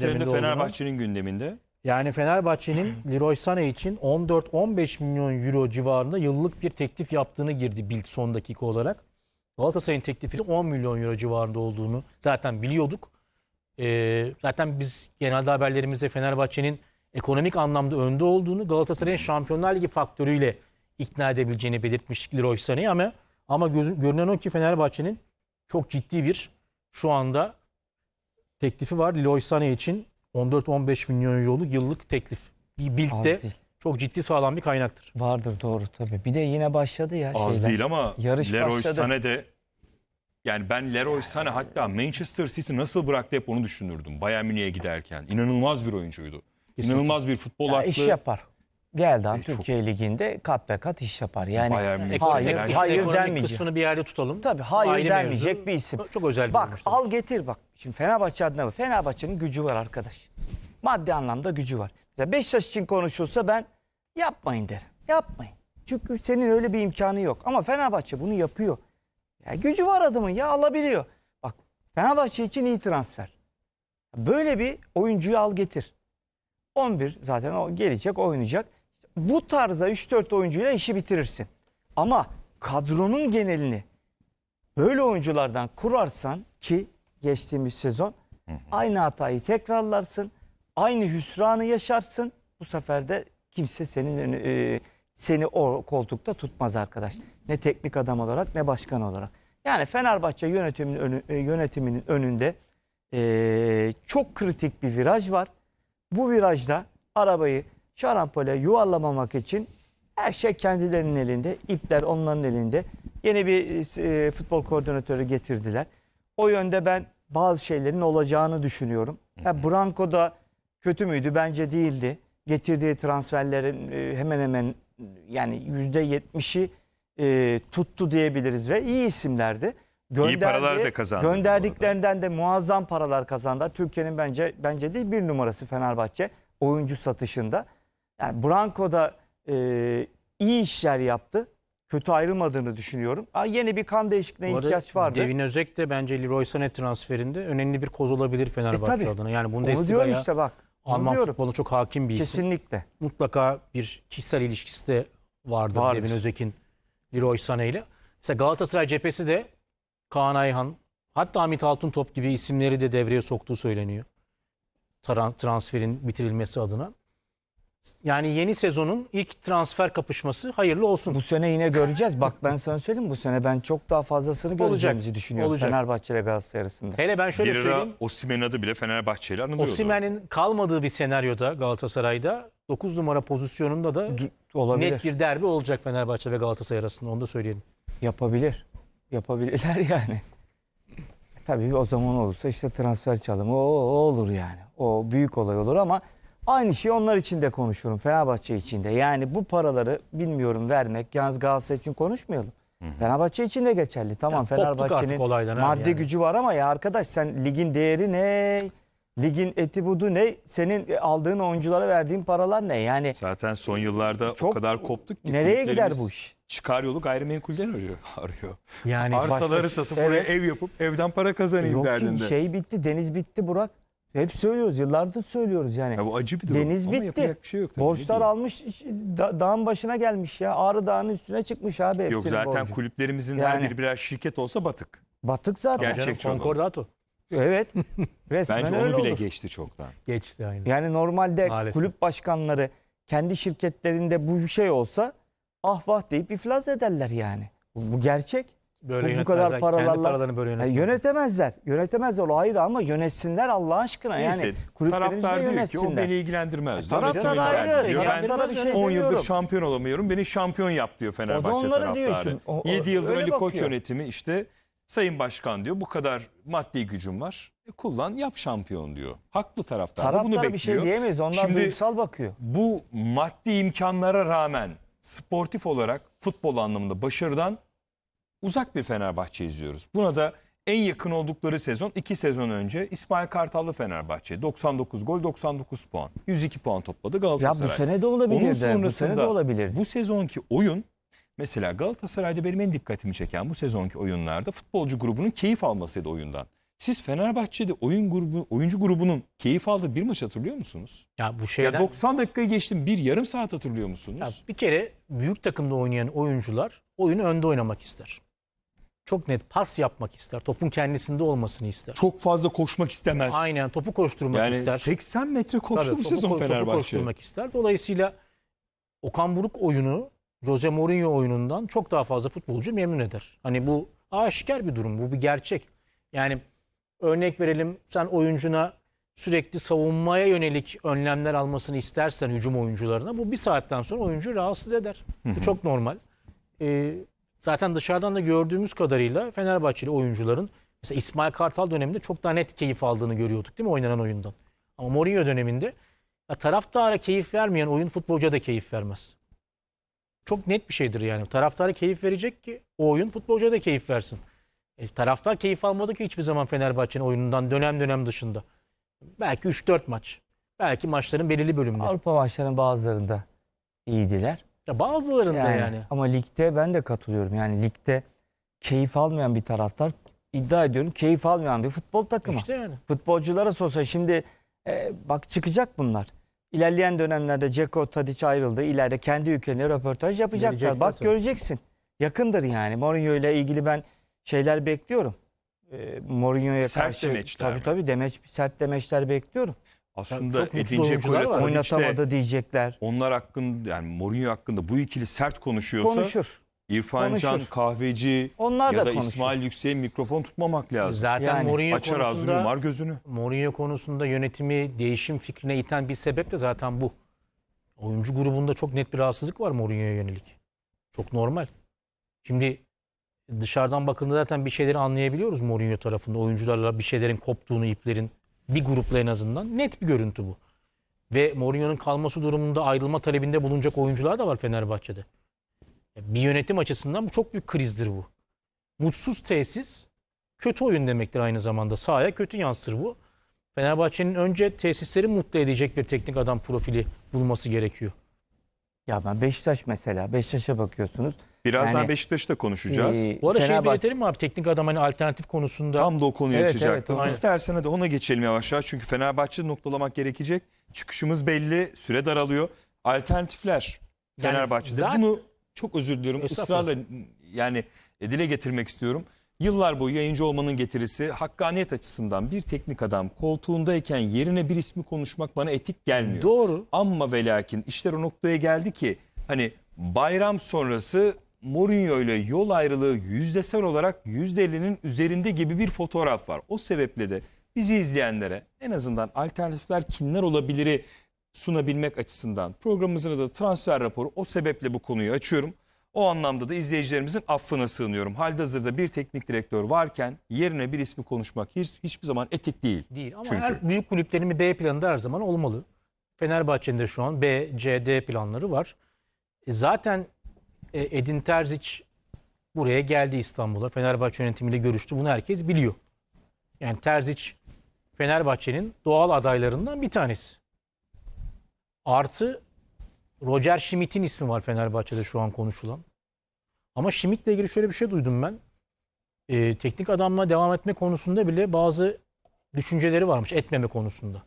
Senin de gündeminde. Fenerbahçe'nin gündeminde. Yani Fenerbahçe'nin Leroy Sané için 14-15 milyon euro civarında yıllık bir teklif yaptığını girdi Bild son dakika olarak. Galatasaray'ın teklifinin 10 milyon euro civarında olduğunu zaten biliyorduk. Ee, zaten biz genelde haberlerimizde Fenerbahçe'nin ekonomik anlamda önde olduğunu Galatasaray'ın Şampiyonlar Ligi faktörüyle ikna edebileceğini belirtmiştik Leroy Sané'yi ama ama göz- görünen o ki Fenerbahçe'nin çok ciddi bir şu anda teklifi var Leroy Sané için 14-15 milyon euroluk yıllık teklif. Az Bild'de değil. çok ciddi sağlam bir kaynaktır. Vardır doğru tabii. Bir de yine başladı ya Az şeyler. değil ama Yarış Leroy başladı. Sané de yani ben Leroy Sané hatta Manchester City nasıl bıraktı hep onu düşünürdüm. Bayern Münih'e giderken. İnanılmaz bir oyuncuydu. Kesinlikle. İnanılmaz bir futbol Ya aklı. iş yapar. Geldi an E, çok- Türkiye Ligi'nde kat be kat iş yapar. Yani Münih. hayır, Ekonomik- hayır denmeyecek. kısmını bir yerde tutalım. Tabii hayır Ayrı denmeyecek mevzu. bir isim. Çok özel bir Bak al getir bak. Şimdi Fenerbahçe adına bak. Fenerbahçe'nin gücü var arkadaş. Maddi anlamda gücü var. Mesela Beşiktaş için konuşulsa ben yapmayın derim. Yapmayın. Çünkü senin öyle bir imkanı yok. Ama Fenerbahçe bunu yapıyor. Ya gücü var adamın ya alabiliyor. Bak Fenerbahçe için iyi transfer. Böyle bir oyuncuyu al getir. 11 zaten o gelecek oynayacak. Bu tarzda 3-4 oyuncuyla işi bitirirsin. Ama kadronun genelini böyle oyunculardan kurarsan ki geçtiğimiz sezon aynı hatayı tekrarlarsın. Aynı hüsranı yaşarsın. Bu sefer de kimse senin e, seni o koltukta tutmaz arkadaş. Ne teknik adam olarak ne başkan olarak. Yani Fenerbahçe yönetiminin, önü- e, yönetiminin önünde e, çok kritik bir viraj var. Bu virajda arabayı şarampole yuvarlamamak için her şey kendilerinin elinde. İpler onların elinde. Yeni bir e, futbol koordinatörü getirdiler. O yönde ben bazı şeylerin olacağını düşünüyorum. Ya Branco da kötü müydü? Bence değildi. Getirdiği transferlerin e, hemen hemen yani yüzde yetmişi e, tuttu diyebiliriz ve iyi isimlerdi. paralar da kazandı. Gönderdiklerinden de muazzam paralar kazandı. Türkiye'nin bence bence değil bir numarası Fenerbahçe oyuncu satışında. Yani Branco da e, iyi işler yaptı. Kötü ayrılmadığını düşünüyorum. Ha, yeni bir kan değişikliğine Bu arada ihtiyaç vardı. Devin Özek de bence Leroy Sané transferinde önemli bir koz olabilir Fenerbahçe E, adına. Yani Onu Bundesliga'ya diyorum işte bak. Onu Alman diyorum. futboluna çok hakim bir isim. Kesinlikle. Mutlaka bir kişisel ilişkisi de vardır, Vardır. Devin Özek'in Leroy Sané ile. Mesela Galatasaray cephesi de Kaan Ayhan, hatta Hamit Altıntop gibi isimleri de devreye soktuğu söyleniyor. Tran- Transferin bitirilmesi adına. Yani yeni sezonun ilk transfer kapışması hayırlı olsun. Bu sene yine göreceğiz. Bak ben sana söyleyeyim bu sene ben çok daha fazlasını Olacak. göreceğimizi düşünüyorum. Olacak. Fenerbahçe ile Galatasaray arasında. Hele ben şöyle bir söyleyeyim. Osimhen adı bile Fenerbahçe ile anılıyordu. Osimhen'in kalmadığı bir senaryoda Galatasaray'da 9 numara pozisyonunda da Olabilir. net bir derbi olacak Fenerbahçe ve Galatasaray arasında onu da söyleyelim. Yapabilir. Yapabilirler yani. Tabii o zaman olursa işte transfer çalımı o, o olur yani. O büyük olay olur ama aynı şeyi onlar için de konuşuyorum. Fenerbahçe için de. Yani bu paraları bilmiyorum vermek. Yalnız Galatasaray için konuşmayalım. Fenerbahçe için de geçerli. Tamam Fenerbahçe'nin maddi yani. gücü var ama ya arkadaş sen ligin değeri ne? Ligin eti budu ne? Senin aldığın oyunculara verdiğin paralar ne? Yani Zaten son yıllarda o Çok- kadar koptuk ki. nereye gider bu iş? Çıkar yolu gayrimenkulden arıyor. arıyor. Yani Arsaları başka- satıp Evet. oraya ev yapıp evden para kazanayım Yok ki derdinde. şey bitti, deniz bitti Burak. Hep söylüyoruz, yıllardır söylüyoruz yani. Ya bu acı bir durum. Deniz Ama bitti. yapacak bir şey yok tabii. Ne Borçlar diyeyim? almış, da- dağın başına gelmiş ya. Ağrı Dağı'nın üstüne çıkmış abi hepsinin Yok zaten borcu. kulüplerimizin her Yani. biri birer şirket olsa batık. Batık zaten. Gerçek. Canım, çok Concordato Evet. Resmen Bence öyle onu bile olur. geçti çoktan. geçti aynı. Yani normalde Maalesef. kulüp başkanları kendi şirketlerinde bu şey olsa ah vah deyip iflas ederler yani. Bu, bu gerçek. Böyle bu- bu kadar yönetmezler. Kendi paralarla- paralarını böyle Ya yönetmezler. yönetemezler. Yönetemezler o ayrı ama yönetsinler Allah aşkına. Neyse yani kulüplerimizi de taraftar diyor ki o yönetsinler. beni ilgilendirmez. diyor. taraftar ayrı. Ben bir şey 10 yıldır şampiyon olamıyorum. Beni şampiyon yap diyor Fenerbahçe diyor taraftarı. ki, o- o- 7 yıldır Ali Koç bakıyor. yönetimi işte Sayın Başkan diyor bu kadar maddi gücüm var. E, kullan yap şampiyon diyor. Haklı taraftar. da bunu Taraftar bekliyor. bir şey diyemeyiz. Onlar Şimdi duygusal bakıyor. bu maddi imkanlara rağmen sportif olarak futbol anlamında başarıdan uzak bir Fenerbahçe izliyoruz. Buna da en yakın oldukları sezon 2 sezon önce İsmail Kartallı Fenerbahçe. 99 gol 99 puan. 102 puan topladı Ya bu Galatasaray. sene de Onun olabilirdi. Bu sonrasında sene de olabilir. bu sezonki oyun mesela Galatasaray'da benim en dikkatimi çeken bu sezonki oyunlarda futbolcu grubunun keyif almasıydı oyundan. Siz Fenerbahçe'de oyun grubu, oyuncu grubunun keyif aldığı bir maç hatırlıyor musunuz? Ya bu Ya şeyden 90 dakikayı geçtim bir yarım saat hatırlıyor musunuz? Ya bir kere büyük takımda oynayan oyuncular oyunu önde oynamak ister. Çok net pas yapmak ister. Topun kendisinde olmasını ister. Çok fazla koşmak istemez. Aynen topu koşturmak Yani ister. 80 metre koştu bu topu sezon topu Fenerbahçe. koşturmak ister. Dolayısıyla Okan Buruk oyunu Jose Mourinho oyunundan çok daha fazla futbolcu memnun eder. Hani bu aşikar bir durum. Bu bir gerçek. Yani örnek verelim sen oyuncuna sürekli savunmaya yönelik önlemler almasını istersen hücum oyuncularına bu bir saatten sonra oyuncu rahatsız eder. Bu çok normal. Ee, zaten dışarıdan da gördüğümüz kadarıyla Fenerbahçeli oyuncuların mesela İsmail Kartal döneminde çok daha net keyif aldığını görüyorduk değil mi oynanan oyundan. Ama Mourinho döneminde ya taraftara keyif vermeyen oyun futbolcuya da keyif vermez. Çok net bir şeydir yani. Taraftara keyif verecek ki o oyun futbolcuya da keyif versin. E, taraftar keyif almadı ki hiçbir zaman Fenerbahçe'nin oyunundan dönem dönem dışında. Belki 3-4 maç. Belki maçların belirli bölümleri. Avrupa maçlarının bazılarında iyiydiler. Ya bazılarında Yani, yani. Ama ligde ben de katılıyorum. Yani ligde keyif almayan bir taraftar iddia ediyorum keyif almayan bir futbol takımı. İşte yani. Futbolculara sorsa şimdi e, bak çıkacak bunlar. İlerleyen dönemlerde Ceko Tadic ayrıldı. İleride kendi ülkelerine röportaj yapacaklar. Gelecekler Bak tabii. göreceksin. Yakındır yani. Mourinho ile ilgili ben şeyler bekliyorum. E, Mourinho'ya Sert karşı demeçler tabii mi? tabii demeç sert demeçler bekliyorum. Aslında çok Edin Dzeko ile var. Tadic de Oynatamadı diyecekler. onlar hakkında yani Mourinho hakkında bu ikili sert konuşuyorsa Konuşur. İrfan Can konuşur. Kahveci Onlar ya da da konuşur. İsmail Yüksek'e mikrofon tutmamak lazım. Zaten Yani Mourinho Açar ağzını konusunda yumar gözünü. Mourinho konusunda yönetimi değişim fikrine iten bir sebep de zaten bu. Oyuncu grubunda çok net bir rahatsızlık var Mourinho'ya yönelik. Çok normal. Şimdi dışarıdan bakıldığında zaten bir şeyleri anlayabiliyoruz Mourinho tarafında. Oyuncularla bir şeylerin koptuğunu, iplerin bir grupla en azından. Net bir görüntü bu. Ve Mourinho'nun kalması durumunda ayrılma talebinde bulunacak oyuncular da var Fenerbahçe'de. Bir yönetim açısından bu çok büyük krizdir bu. Mutsuz tesis kötü oyun demektir aynı zamanda. Sahaya kötü yansır bu. Fenerbahçe'nin önce tesisleri mutlu edecek bir teknik adam profili bulması gerekiyor. Ya ben Beşiktaş mesela. Beşiktaş'a bakıyorsunuz. Birazdan Yani- Beşiktaş'ı da konuşacağız. Ee, Bu arada şey Fenerbahçe- belirtelim mi abi? Teknik adam hani alternatif konusunda Tam da o konuyu Evet, açacaktım. evet, aynen. İstersen hadi ona geçelim yavaş yavaş. Çünkü Fenerbahçe'de noktalamak gerekecek. Çıkışımız belli. Süre daralıyor. Alternatifler Yani Fenerbahçe'de. zaten- Bunu çok özür diliyorum. Estağfurullah. ısrarla yani e, dile getirmek istiyorum. Yıllar boyu yayıncı olmanın getirisi hakkaniyet açısından bir teknik adam koltuğundayken yerine bir ismi konuşmak bana etik gelmiyor. doğru. Ama ve lakin işler o noktaya geldi ki hani bayram sonrası Mourinho ile yol ayrılığı yüzdesel olarak %50'nin üzerinde gibi bir fotoğraf var. O sebeple de bizi izleyenlere en azından alternatifler kimler olabiliri sunabilmek açısından programımızın adı transfer raporu. O sebeple bu konuyu açıyorum. O anlamda da izleyicilerimizin affına sığınıyorum. Halihazırda bir teknik direktör varken yerine bir ismi konuşmak hiç, hiçbir zaman etik değil. Değil ama Çünkü. her büyük kulüplerin bir B planı da her zaman olmalı. Fenerbahçe'nin de şu an B, C, D planları var. E zaten e, Edin Terzic buraya geldi İstanbul'a. Fenerbahçe yönetimiyle görüştü. Bunu herkes biliyor. Yani Terzic Fenerbahçe'nin doğal adaylarından bir tanesi. Artı Roger Schmidt'in ismi var Fenerbahçe'de şu an konuşulan. Ama Schmidt'le ilgili şöyle bir şey duydum ben. E, teknik adamla devam etme konusunda bile bazı düşünceleri varmış etmeme konusunda.